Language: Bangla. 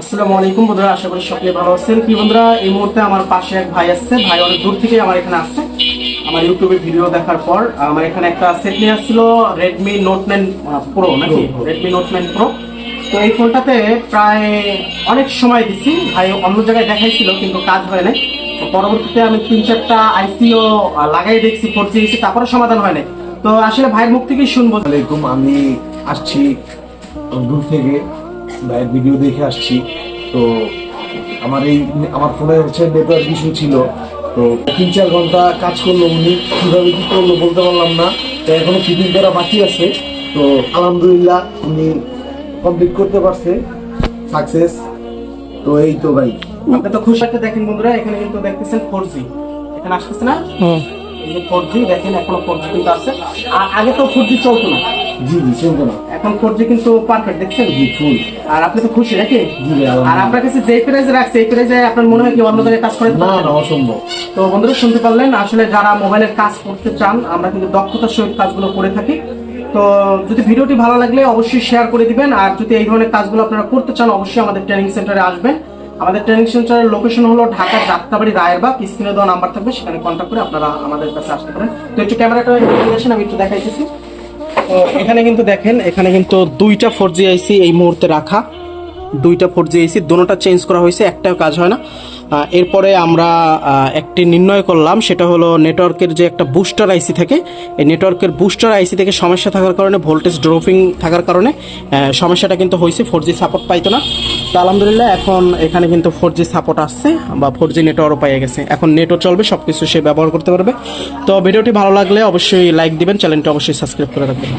আসসালামু আলাইকুম বন্ধুরা আশা করি সকলে ভালো আছেন। কি বন্ধুরা এই মুহূর্তে আমার পাশে এক ভাই আসছে ভাই অনেক দূর থেকে আমার এখানে আসছে। আমার ইউটিউবে ভিডিও দেখার পর আমার এখানে একটা সেট নিয়ে আসছিল রেডমি নোট নাইন প্রো নাকি? রেডমি নোট নাইন প্রো তো এই ফোনটাতে প্রায় অনেক সময় দিছি। ভাই অন্য জায়গায় দেখাইছিল কিন্তু কাজ হয় নাই। তো পরবর্তীতে আমি তিন চারটা আইসিও লাগাই দেখছি ফোর জি তারপরে সমাধান হয় নাই। তো আসলে ভাইয়ের মুখ থেকেই শুনব। আলাইকুম আমি আসছি দূর থেকে। ভাইয়ের ভিডিও দেখে আসছি। তো আমার এই আমার ফোনে হচ্ছে নেটওয়ার্ক ইস্যু ছিল। তো তিন চার ঘণ্টা কাজ করল উনি কীভাবে কি করল বলতে পারলাম না। তো এখনও ফিটিং করা বাকি আছে। তো আলহামদুলিল্লাহ উনি কমপ্লিট করতে পারছে। সাকসেস তো এই তো ভাই। আপনি তো খুশি একটা দেখেন বন্ধুরা এখানে কিন্তু দেখতেছেন ফোর জি এখানে আসতেছে না? ফোর জি দেখেন এখনও ফোর জি কিন্তু আছে। আর আগে তো ফোর জি চলতো না। জি জি চলতো না। এখন জি কিন্তু পারফেক্ট দেখছেন? জি ফুল আর আপনি তো খুশি নাকি। আর আপনার কাছে যে প্রাইজে রাখছে এই প্রাইজে আপনার মনে হয় কি অন্য জায়গায় কাজ করে না না অসম্ভব। তো বন্ধুরা শুনতে পারলেন আসলে যারা মোবাইলের কাজ করতে চান আমরা কিন্তু দক্ষতার সহিত কাজগুলো করে থাকি। তো যদি ভিডিওটি ভালো লাগলে অবশ্যই শেয়ার করে দিবেন আর যদি এই ধরনের কাজগুলো আপনারা করতে চান অবশ্যই আমাদের ট্রেনিং সেন্টারে আসবেন। আমাদের ট্রেনিং সেন্টারের লোকেশন হলো ঢাকা যাত্রাবাড়ি রায়েরবাগ স্ক্রিনে দেওয়া নাম্বার থাকবে সেখানে কন্ট্যাক্ট করে আপনারা আমাদের কাছে আসতে পারেন। তো একটু ক্যামেরাটা আমি একটু দেখাইতেছি। এখানে কিন্তু দেখেন এখানে কিন্তু দুইটা ফোর জি আইসি এই মুহূর্তে রাখা। দুইটা ফোর জি এসি, দুটোটা চেঞ্জ করা হয়েছে, একটাও কাজ হয় না। এরপরে আমরা একটি নির্ণয় করলাম, সেটা হলো নেটওয়ার্কের যে একটা বুস্টার আইসি থাকে, এই নেটওয়ার্কের বুস্টার আইসি থেকে সমস্যা থাকার কারণে ভোল্টেজ ড্রপিং থাকার কারণে সমস্যাটা কিন্তু হয়েছে ফোর জি সাপোর্ট পাইতো না। তো আলহামদুলিল্লাহ, এখন এখানে কিন্তু ফোর জি সাপোর্ট আসছে, বা ফোর জি নেটওয়ার্কও পেয়ে গেছে। এখন নেটও চলবে সব কিছু সে ব্যবহার করতে পারবে। তো ভিডিওটি ভালো লাগলে অবশ্যই লাইক দিবেন চ্যানেলটি অবশ্যই সাবস্ক্রাইব করে রাখবেন।